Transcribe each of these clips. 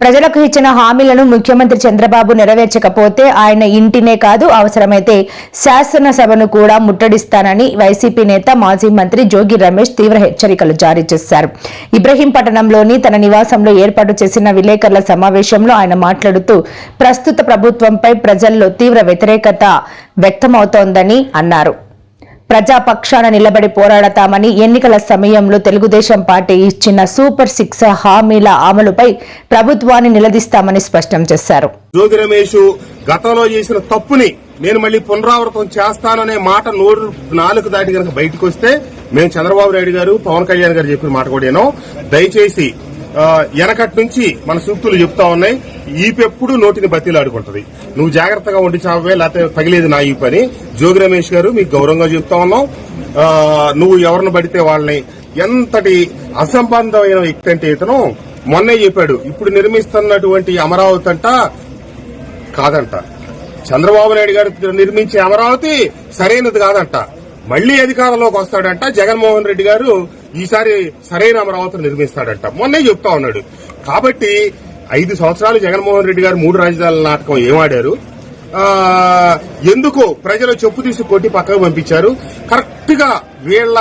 ప్రజలకు ఇచ్చిన హామీలను ముఖ్యమంత్రి చంద్రబాబు నెరవేర్చకపోతే ఆయన ఇంటినే కాదు అవసరమైతే శాసనసభను కూడా ముట్టడిస్తానని వైసీపీ నేత మాజీ మంత్రి జోగి రమేష్ తీవ్ర హెచ్చరికలు జారీ చేశారు. ఇబ్రహీంపట్నంలోని తన నివాసంలో ఏర్పాటు చేసిన విలేకరుల సమావేశంలో ఆయన మాట్లాడుతూ ప్రస్తుత ప్రభుత్వంపై ప్రజల్లో తీవ్ర వ్యతిరేకత వ్యక్తమవుతోందని అన్నారు. ప్రజాపక్షాన నిలబడి పోరాడతామని ఎన్నికల సమయంలో తెలుగుదేశం పార్టీ ఇచ్చిన సూపర్ సిక్స్ హామీల అమలుపై ప్రభుత్వాన్ని నిలదీస్తామని స్పష్టం చేశారు. జోగి రమేష్ గతంలో చేసిన తప్పుని నేను మళ్ళీ పునరావృతం చేస్తాననే మాట నోరు నాలుగు దాటి కనుక బయటకు వస్తే మేము చంద్రబాబు నాయుడు గారు పవన్ కళ్యాణ్ గారు చెప్పిన మాట కూడా దయచేసి వెనకటి నుంచి మన సూక్తులు చెప్తా ఉన్నాయి. ఈపెప్పుడు నోటిని బతిలాడుకుంటది. నువ్వు జాగ్రత్తగా ఉండి చావే లేకపోతే పగిలేదు నా ఈ పని. జోగి రమేష్ గారు మీకు గౌరవంగా చెప్తా ఉన్నాం. నువ్వు ఎవరిని పడితే వాళ్ళని. ఎంతటి అసంబంధమైన వ్యక్తి అంటే ఇతను? మొన్నే చెప్పాడు ఇప్పుడు నిర్మిస్తున్నటువంటి అమరావతి అంట కాదంట. చంద్రబాబు నాయుడు గారు నిర్మించే అమరావతి సరైనది కాదంట. మళ్ళీ అధికారంలోకి వస్తాడంట. జగన్మోహన్ రెడ్డి గారు ఈసారి సరైన అమరావతిని నిర్మిస్తాడంట. మొన్నే చెప్తా ఉన్నాడు. కాబట్టి ఐదు సంవత్సరాలు జగన్మోహన్ రెడ్డి గారు మూడు రాజధానుల నాటకం ఏమాడారు ఎందుకు ప్రజలు చెప్పు తీసి కొట్టి పక్కకు పంపించారు. కరెక్ట్గా వీళ్ళ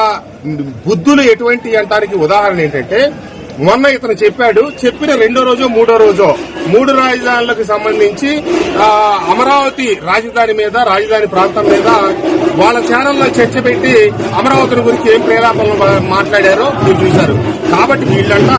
బుద్ధులు ఎటువంటి అంటానికి ఉదాహరణ ఏంటంటే మొన్న ఇతను చెప్పాడు చెప్పిన రెండో రోజో మూడో రోజో. మూడు రాజధానులకు సంబంధించి అమరావతి రాజధాని మీద రాజధాని ప్రాంతం మీద వాళ్ళ ఛానల్లో చర్చ పెట్టి అమరావతి గురించి ఏం ప్రేలాపనలు మాట్లాడారో మీరు చూశారు. కాబట్టి వీళ్ళంట